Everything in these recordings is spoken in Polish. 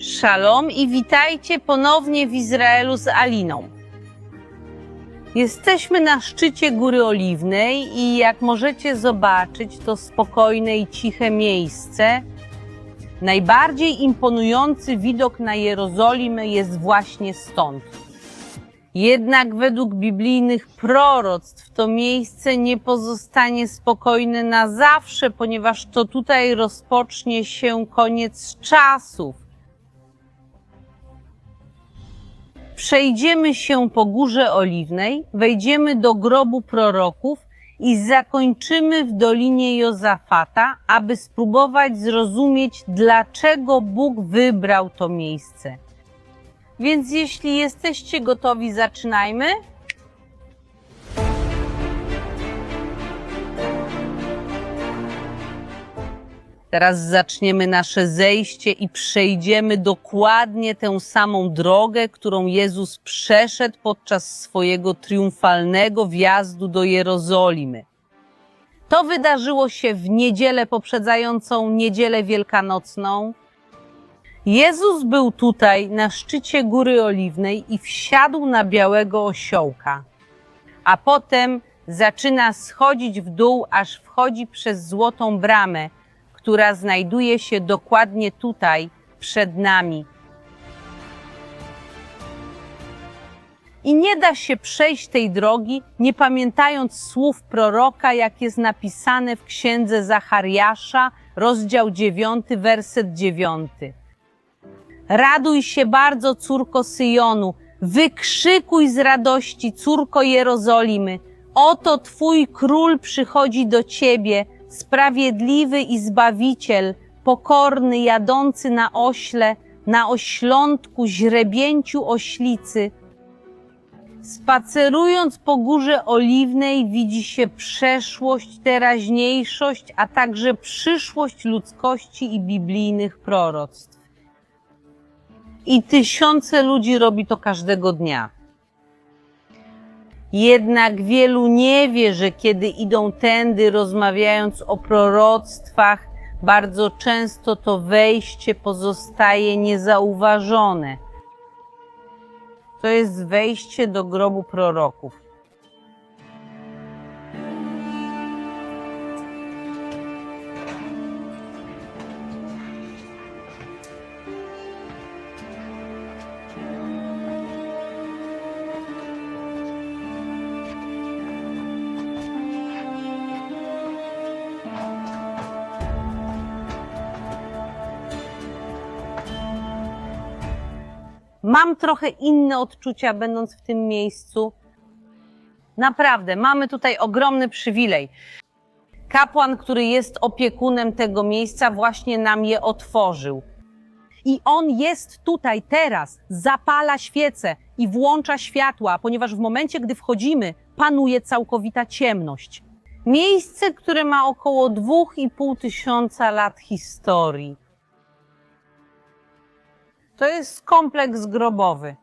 Szalom i witajcie ponownie w Izraelu z Aliną. Jesteśmy na szczycie Góry Oliwnej i jak możecie zobaczyć, to spokojne i ciche miejsce. Najbardziej imponujący widok na Jerozolimę jest właśnie stąd. Jednak według biblijnych proroctw to miejsce nie pozostanie spokojne na zawsze, ponieważ to tutaj rozpocznie się koniec czasów. Przejdziemy się po Górze Oliwnej, wejdziemy do grobu proroków i zakończymy w Dolinie Jozafata, aby spróbować zrozumieć, dlaczego Bóg wybrał to miejsce. Więc jeśli jesteście gotowi, zaczynajmy. Teraz zaczniemy nasze zejście i przejdziemy dokładnie tę samą drogę, którą Jezus przeszedł podczas swojego triumfalnego wjazdu do Jerozolimy. To wydarzyło się w niedzielę poprzedzającą niedzielę wielkanocną. Jezus był tutaj na szczycie Góry Oliwnej i wsiadł na białego osiołka, a potem zaczyna schodzić w dół, aż wchodzi przez złotą bramę, która znajduje się dokładnie tutaj, przed nami. I nie da się przejść tej drogi, nie pamiętając słów proroka, jak jest napisane w księdze Zachariasza, rozdział 9, werset 9. Raduj się bardzo, córko Syjonu, wykrzykuj z radości, córko Jerozolimy. Oto Twój król przychodzi do Ciebie, sprawiedliwy i zbawiciel, pokorny, jadący na ośle, na oślątku, źrebięciu oślicy. Spacerując po Górze Oliwnej widzi się przeszłość, teraźniejszość, a także przyszłość ludzkości i biblijnych proroctw. I tysiące ludzi robi to każdego dnia. Jednak wielu nie wie, że kiedy idą tędy, rozmawiając o proroctwach, bardzo często to wejście pozostaje niezauważone. To jest wejście do grobu proroków. Mam trochę inne odczucia, będąc w tym miejscu. Naprawdę, mamy tutaj ogromny przywilej. Kapłan, który jest opiekunem tego miejsca, właśnie nam je otworzył. I on jest tutaj teraz, zapala świece i włącza światła, ponieważ w momencie, gdy wchodzimy, panuje całkowita ciemność. Miejsce, które ma około 2,5 tysiąca lat historii. To jest kompleks grobowy.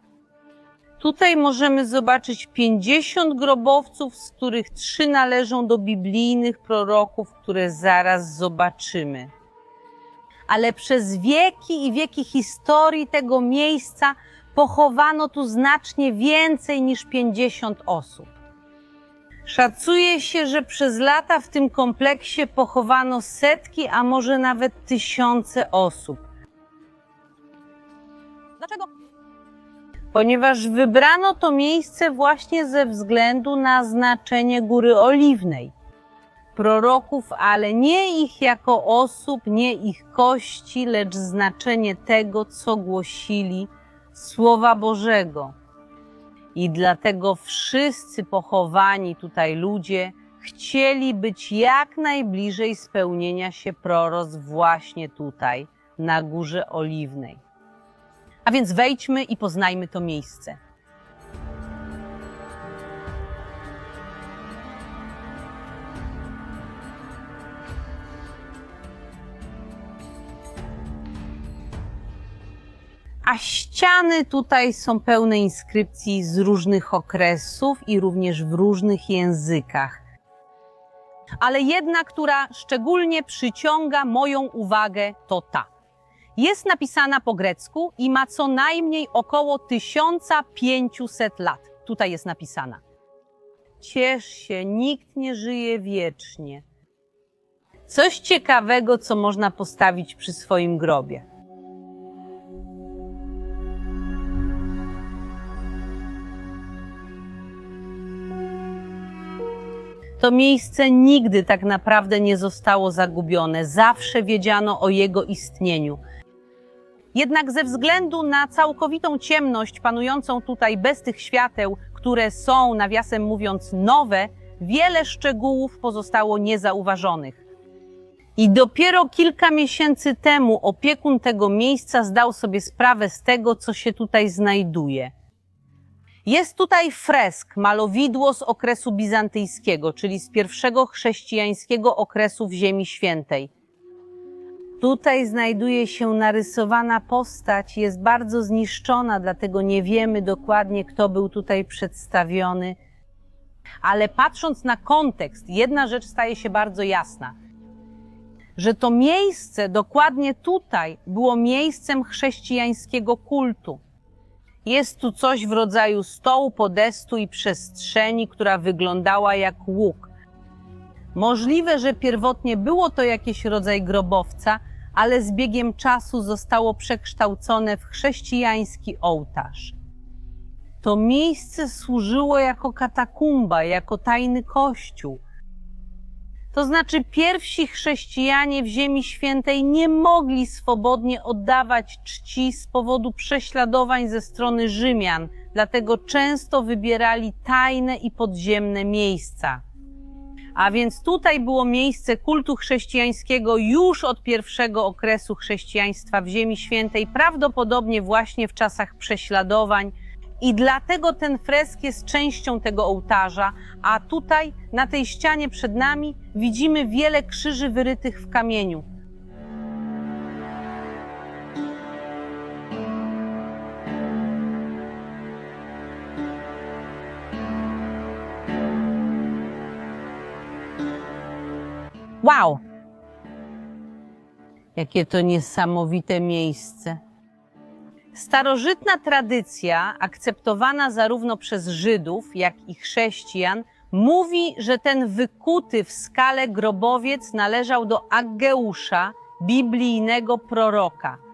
Tutaj możemy zobaczyć 50 grobowców, z których trzy należą do biblijnych proroków, które zaraz zobaczymy. Ale przez wieki i wieki historii tego miejsca pochowano tu znacznie więcej niż 50 osób. Szacuje się, że przez lata w tym kompleksie pochowano setki, a może nawet tysiące osób. Dlaczego? Ponieważ wybrano to miejsce właśnie ze względu na znaczenie Góry Oliwnej. Proroków, ale nie ich jako osób, nie ich kości, lecz znaczenie tego, co głosili Słowa Bożego. I dlatego wszyscy pochowani tutaj ludzie chcieli być jak najbliżej spełnienia się proroc właśnie tutaj, na Górze Oliwnej. A więc wejdźmy i poznajmy to miejsce. A ściany tutaj są pełne inskrypcji z różnych okresów i również w różnych językach. Ale jedna, która szczególnie przyciąga moją uwagę, to ta. Jest napisana po grecku i ma co najmniej około 1500 lat. Tutaj jest napisana. Ciesz się, nikt nie żyje wiecznie. Coś ciekawego, co można postawić przy swoim grobie. To miejsce nigdy tak naprawdę nie zostało zagubione, zawsze wiedziano o jego istnieniu. Jednak ze względu na całkowitą ciemność panującą tutaj bez tych świateł, które są, nawiasem mówiąc, nowe, wiele szczegółów pozostało niezauważonych. I dopiero kilka miesięcy temu opiekun tego miejsca zdał sobie sprawę z tego, co się tutaj znajduje. Jest tutaj fresk, malowidło z okresu bizantyjskiego, czyli z pierwszego chrześcijańskiego okresu w Ziemi Świętej. Tutaj znajduje się narysowana postać, jest bardzo zniszczona, dlatego nie wiemy dokładnie, kto był tutaj przedstawiony. Ale patrząc na kontekst, jedna rzecz staje się bardzo jasna. Że to miejsce, dokładnie tutaj, było miejscem chrześcijańskiego kultu. Jest tu coś w rodzaju stołu, podestu i przestrzeni, która wyglądała jak łuk. Możliwe, że pierwotnie było to jakiś rodzaj grobowca, ale z biegiem czasu zostało przekształcone w chrześcijański ołtarz. To miejsce służyło jako katakumba, jako tajny kościół. To znaczy, pierwsi chrześcijanie w Ziemi Świętej nie mogli swobodnie oddawać czci z powodu prześladowań ze strony Rzymian, dlatego często wybierali tajne i podziemne miejsca. A więc tutaj było miejsce kultu chrześcijańskiego już od pierwszego okresu chrześcijaństwa w Ziemi Świętej, prawdopodobnie właśnie w czasach prześladowań. I dlatego ten fresk jest częścią tego ołtarza, a tutaj na tej ścianie przed nami widzimy wiele krzyży wyrytych w kamieniu. Wow! Jakie to niesamowite miejsce. Starożytna tradycja, akceptowana zarówno przez Żydów, jak i chrześcijan, mówi, że ten wykuty w skale grobowiec należał do Aggeusza, biblijnego proroka.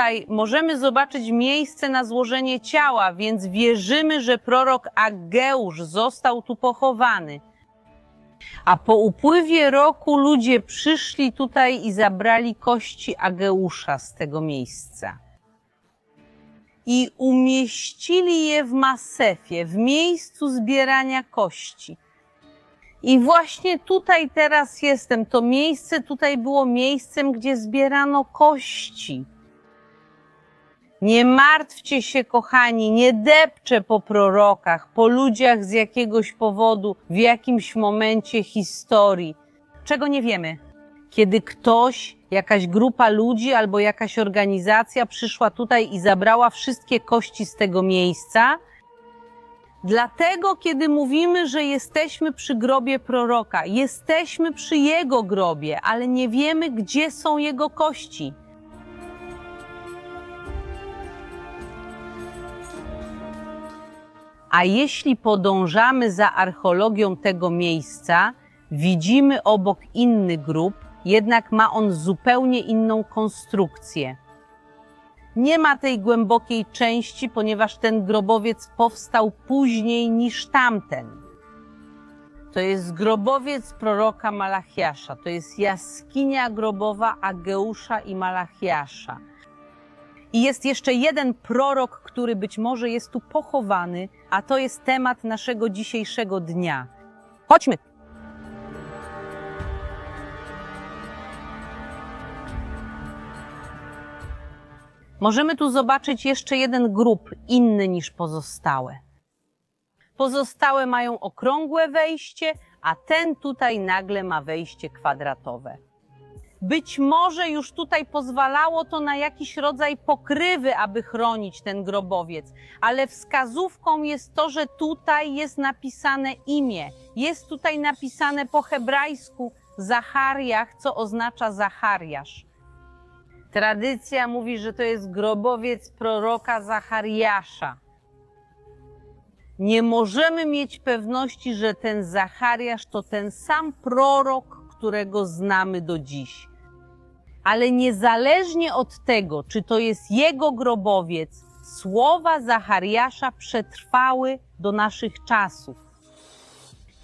Tutaj możemy zobaczyć miejsce na złożenie ciała, więc wierzymy, że prorok Ageusz został tu pochowany. A po upływie roku ludzie przyszli tutaj i zabrali kości Ageusza z tego miejsca. I umieścili je w Masefie, w miejscu zbierania kości. I właśnie tutaj teraz jestem. To miejsce tutaj było miejscem, gdzie zbierano kości. Nie martwcie się, kochani, nie depczę po prorokach, po ludziach z jakiegoś powodu, w jakimś momencie historii. Czego nie wiemy? Kiedy ktoś, jakaś grupa ludzi albo jakaś organizacja przyszła tutaj i zabrała wszystkie kości z tego miejsca, Dlatego, kiedy mówimy, że jesteśmy przy grobie proroka, jesteśmy przy jego grobie, ale nie wiemy, gdzie są jego kości. A jeśli podążamy za archeologią tego miejsca, widzimy obok inny grób, jednak ma on zupełnie inną konstrukcję. Nie ma tej głębokiej części, ponieważ ten grobowiec powstał później niż tamten. To jest grobowiec proroka Malachiasza. To jest jaskinia grobowa Ageusza i Malachiasza. I jest jeszcze jeden prorok, który być może jest tu pochowany, a to jest temat naszego dzisiejszego dnia. Chodźmy! Możemy tu zobaczyć jeszcze jeden grób, inny niż pozostałe. Pozostałe mają okrągłe wejście, a ten tutaj nagle ma wejście kwadratowe. Być może już tutaj pozwalało to na jakiś rodzaj pokrywy, aby chronić ten grobowiec, ale wskazówką jest to, że tutaj jest napisane imię. Jest tutaj napisane po hebrajsku Zachariach, co oznacza Zachariasz. Tradycja mówi, że to jest grobowiec proroka Zachariasza. Nie możemy mieć pewności, że ten Zachariasz to ten sam prorok, którego znamy do dziś. Ale niezależnie od tego, czy to jest jego grobowiec, słowa Zachariasza przetrwały do naszych czasów.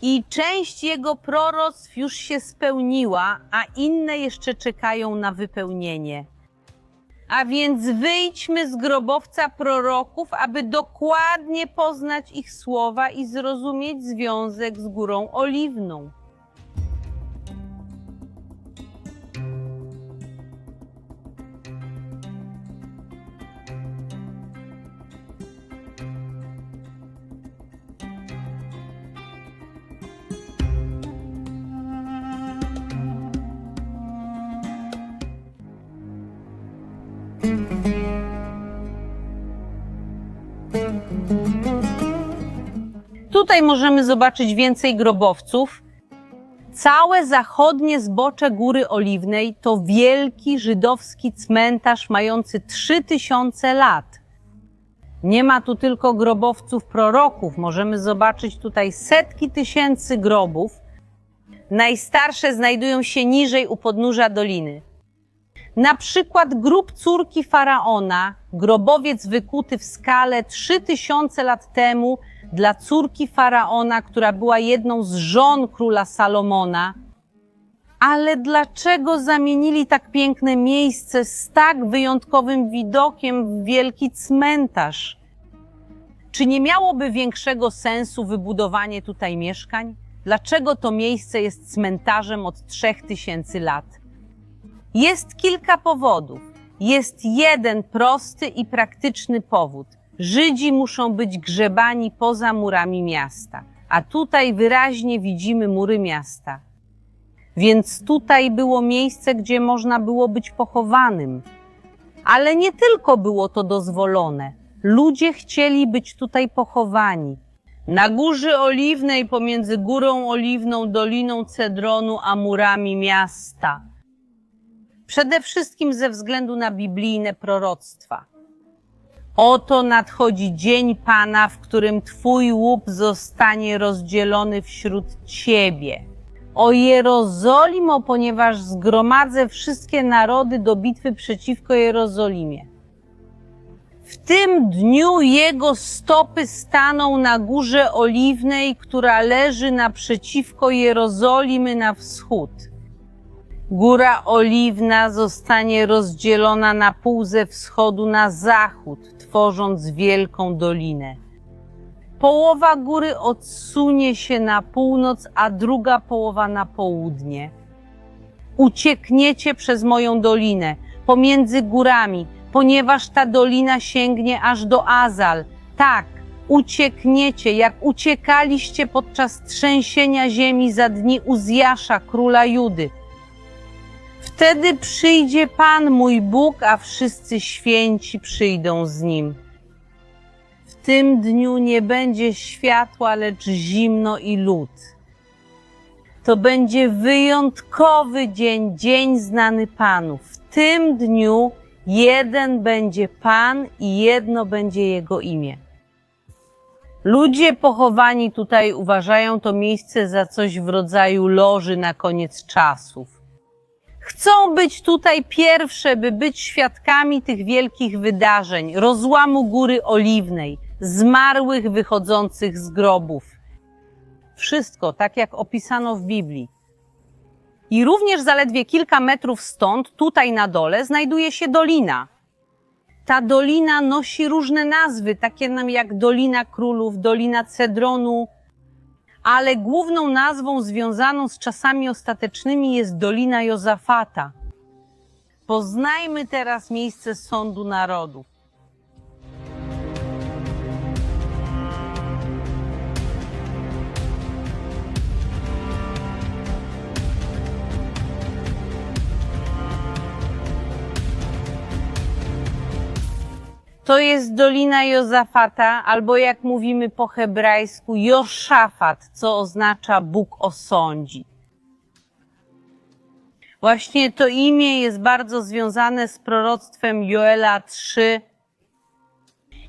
I część jego proroctw już się spełniła, a inne jeszcze czekają na wypełnienie. A więc wyjdźmy z grobowca proroków, aby dokładnie poznać ich słowa i zrozumieć związek z górą oliwną. Tutaj możemy zobaczyć więcej grobowców. Całe zachodnie zbocze Góry Oliwnej to wielki żydowski cmentarz mający 3000 lat. Nie ma tu tylko grobowców proroków, możemy zobaczyć tutaj setki tysięcy grobów. Najstarsze znajdują się niżej u podnóża doliny. Na przykład grób córki faraona, grobowiec wykuty w skale 3000 lat temu dla córki faraona, która była jedną z żon króla Salomona. Ale dlaczego zamienili tak piękne miejsce z tak wyjątkowym widokiem w wielki cmentarz? Czy nie miałoby większego sensu wybudowanie tutaj mieszkań? Dlaczego to miejsce jest cmentarzem od 3000 lat? Jest kilka powodów. Jest jeden prosty i praktyczny powód. Żydzi muszą być grzebani poza murami miasta, a tutaj wyraźnie widzimy mury miasta. Więc tutaj było miejsce, gdzie można było być pochowanym. Ale nie tylko było to dozwolone. Ludzie chcieli być tutaj pochowani. Na Górze Oliwnej pomiędzy Górą Oliwną, Doliną Cedronu a murami miasta. Przede wszystkim ze względu na biblijne proroctwa. Oto nadchodzi dzień Pana, w którym Twój łup zostanie rozdzielony wśród Ciebie. O Jerozolimo, ponieważ zgromadzę wszystkie narody do bitwy przeciwko Jerozolimie. W tym dniu jego stopy staną na górze oliwnej, która leży naprzeciwko Jerozolimy na wschód. Góra Oliwna zostanie rozdzielona na pół ze wschodu na zachód, tworząc wielką dolinę. Połowa góry odsunie się na północ, a druga połowa na południe. Uciekniecie przez moją dolinę, pomiędzy górami, ponieważ ta dolina sięgnie aż do Azal. Tak, uciekniecie, jak uciekaliście podczas trzęsienia ziemi za dni Uzjasza, króla Judy. Wtedy przyjdzie Pan mój Bóg, a wszyscy święci przyjdą z Nim. W tym dniu nie będzie światła, lecz zimno i lód. To będzie wyjątkowy dzień, dzień znany Panu. W tym dniu jeden będzie Pan i jedno będzie Jego imię. Ludzie pochowani tutaj uważają to miejsce za coś w rodzaju loży na koniec czasów. Chcą być tutaj pierwsze, by być świadkami tych wielkich wydarzeń, rozłamu Góry Oliwnej, zmarłych wychodzących z grobów. Wszystko tak, jak opisano w Biblii. I również zaledwie kilka metrów stąd, tutaj na dole, znajduje się dolina. Ta dolina nosi różne nazwy, takie nam jak Dolina Królów, Dolina Cedronu, ale główną nazwą związaną z czasami ostatecznymi jest Dolina Jozafata. Poznajmy teraz miejsce sądu narodów. To jest Dolina Jozafata, albo jak mówimy po hebrajsku, Joszafat, co oznacza Bóg osądzi. Właśnie to imię jest bardzo związane z proroctwem Joela 3.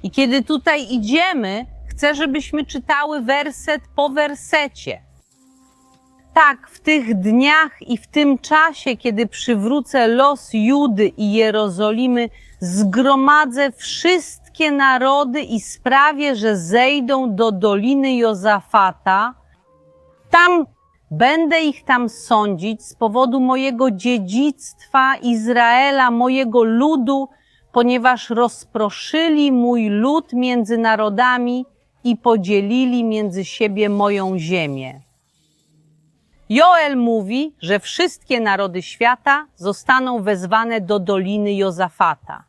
I kiedy tutaj idziemy, chcę, żebyśmy czytały werset po wersecie. Tak, w tych dniach i w tym czasie, kiedy przywrócę los Judy i Jerozolimy, zgromadzę wszystkie narody i sprawię, że zejdą do Doliny Jozafata. Tam będę ich tam sądzić z powodu mojego dziedzictwa Izraela, mojego ludu, ponieważ rozproszyli mój lud między narodami i podzielili między siebie moją ziemię. Joel mówi, że wszystkie narody świata zostaną wezwane do Doliny Jozafata.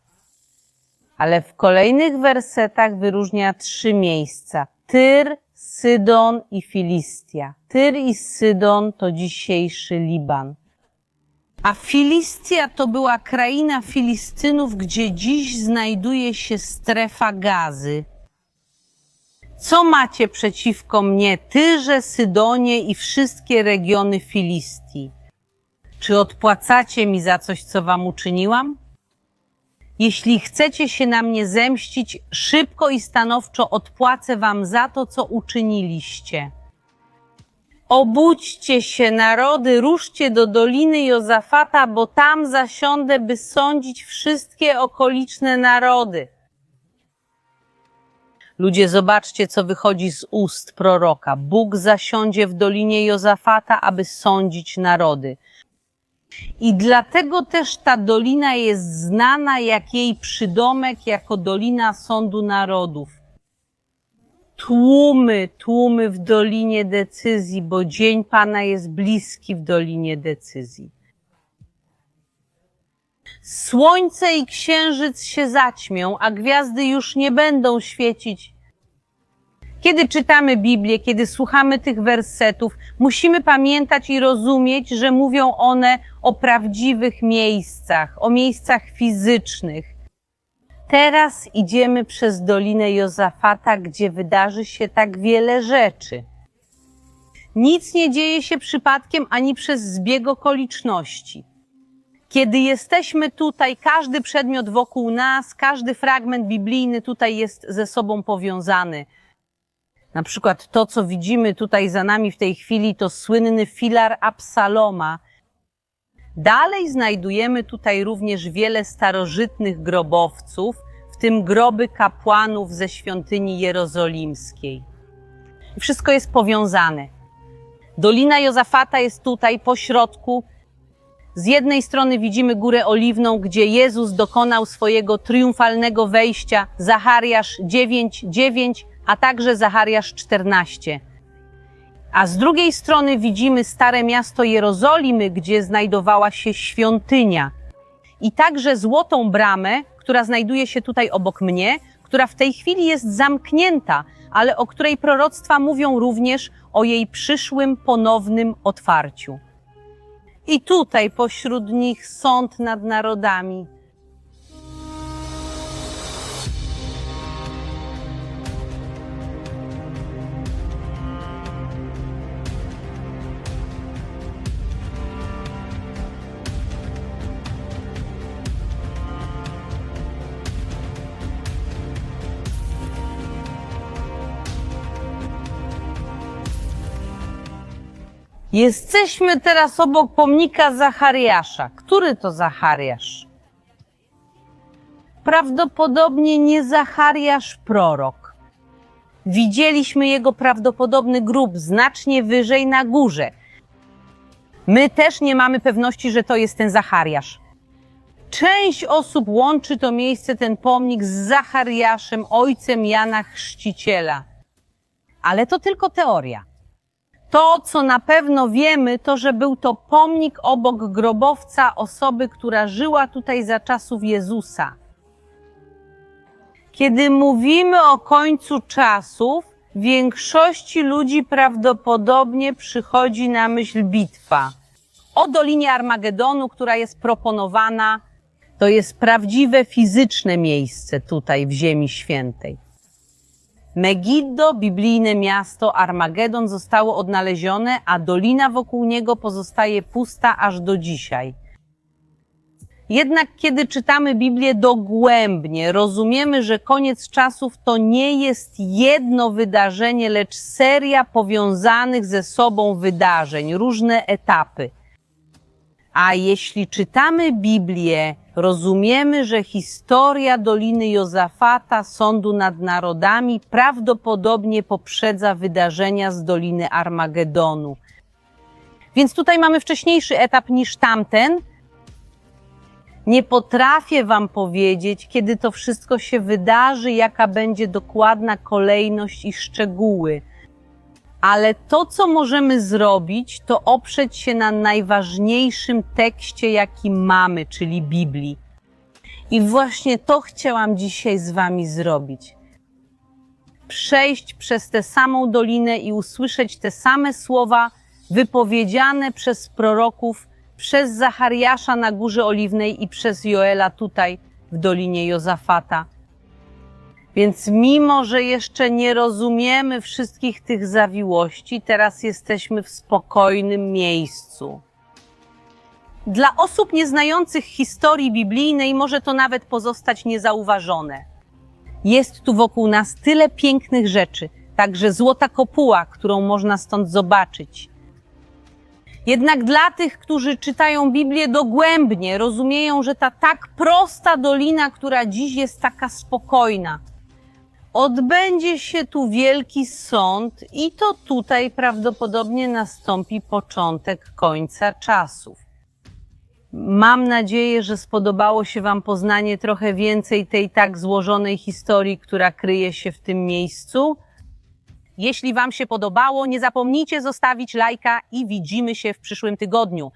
Ale w kolejnych wersetach wyróżnia trzy miejsca. Tyr, Sydon i Filistia. Tyr i Sydon to dzisiejszy Liban. A Filistia to była kraina Filistynów, gdzie dziś znajduje się strefa gazy. Co macie przeciwko mnie, Tyrze, Sydonie i wszystkie regiony Filistii? Czy odpłacacie mi za coś, co wam uczyniłam? Jeśli chcecie się na mnie zemścić, szybko i stanowczo odpłacę wam za to, co uczyniliście. Obudźcie się, narody, ruszcie do Doliny Jozafata, bo tam zasiądę, by sądzić wszystkie okoliczne narody. Ludzie, zobaczcie, co wychodzi z ust proroka. Bóg zasiądzie w Dolinie Jozafata, aby sądzić narody. I dlatego też ta dolina jest znana jak jej przydomek, jako Dolina Sądu Narodów. Tłumy, tłumy w Dolinie Decyzji, bo Dzień Pana jest bliski w Dolinie Decyzji. Słońce i księżyc się zaćmią, a gwiazdy już nie będą świecić. Kiedy czytamy Biblię, kiedy słuchamy tych wersetów, musimy pamiętać i rozumieć, że mówią one o prawdziwych miejscach, o miejscach fizycznych. Teraz idziemy przez Dolinę Jozafata, gdzie wydarzy się tak wiele rzeczy. Nic nie dzieje się przypadkiem ani przez zbieg okoliczności. Kiedy jesteśmy tutaj, każdy przedmiot wokół nas, każdy fragment biblijny tutaj jest ze sobą powiązany. Na przykład to, co widzimy tutaj za nami w tej chwili, to słynny filar Absaloma. Dalej znajdujemy tutaj również wiele starożytnych grobowców, w tym groby kapłanów ze świątyni jerozolimskiej. Wszystko jest powiązane. Dolina Jozafata jest tutaj po środku. Z jednej strony widzimy Górę Oliwną, gdzie Jezus dokonał swojego triumfalnego wejścia, Zachariasz 9, 9, a także Zachariasz 14. A z drugiej strony widzimy stare miasto Jerozolimy, gdzie znajdowała się świątynia. I także złotą bramę, która znajduje się tutaj obok mnie, która w tej chwili jest zamknięta, ale o której proroctwa mówią również o jej przyszłym ponownym otwarciu. I tutaj pośród nich sąd nad narodami. Jesteśmy teraz obok pomnika Zachariasza. Który to Zachariasz? Prawdopodobnie nie Zachariasz prorok. Widzieliśmy jego prawdopodobny grób znacznie wyżej na górze. My też nie mamy pewności, że to jest ten Zachariasz. Część osób łączy to miejsce, ten pomnik z Zachariaszem, ojcem Jana Chrzciciela. Ale to tylko teoria. To, co na pewno wiemy, to, że był to pomnik obok grobowca osoby, która żyła tutaj za czasów Jezusa. Kiedy mówimy o końcu czasów, większości ludzi prawdopodobnie przychodzi na myśl bitwa. O Dolinie Armagedonu, która jest proponowana, To jest prawdziwe fizyczne miejsce tutaj w Ziemi Świętej. Megiddo, biblijne miasto Armagedon zostało odnalezione, a dolina wokół niego pozostaje pusta aż do dzisiaj. Jednak kiedy czytamy Biblię dogłębnie, rozumiemy, że koniec czasów to nie jest jedno wydarzenie, lecz seria powiązanych ze sobą wydarzeń, różne etapy. A jeśli czytamy Biblię, rozumiemy, że historia Doliny Jozafata, sądu nad narodami, prawdopodobnie poprzedza wydarzenia z Doliny Armagedonu. Więc tutaj mamy wcześniejszy etap niż tamten. Nie potrafię Wam powiedzieć, kiedy to wszystko się wydarzy, jaka będzie dokładna kolejność i szczegóły. Ale to, co możemy zrobić, to oprzeć się na najważniejszym tekście, jaki mamy, czyli Biblii. I właśnie to chciałam dzisiaj z Wami zrobić. Przejść przez tę samą dolinę i usłyszeć te same słowa wypowiedziane przez proroków, przez Zachariasza na Górze Oliwnej i przez Joela tutaj w Dolinie Jozafata. Więc mimo, że jeszcze nie rozumiemy wszystkich tych zawiłości, teraz jesteśmy w spokojnym miejscu. Dla osób nieznających historii biblijnej może to nawet pozostać niezauważone. Jest tu wokół nas tyle pięknych rzeczy, także złota kopuła, którą można stąd zobaczyć. Jednak dla tych, którzy czytają Biblię dogłębnie, rozumieją, że ta tak prosta dolina, która dziś jest taka spokojna, odbędzie się tu wielki sąd i to tutaj prawdopodobnie nastąpi początek końca czasów. Mam nadzieję, że spodobało się Wam poznanie trochę więcej tej tak złożonej historii, która kryje się w tym miejscu. Jeśli Wam się podobało, nie zapomnijcie zostawić lajka i widzimy się w przyszłym tygodniu.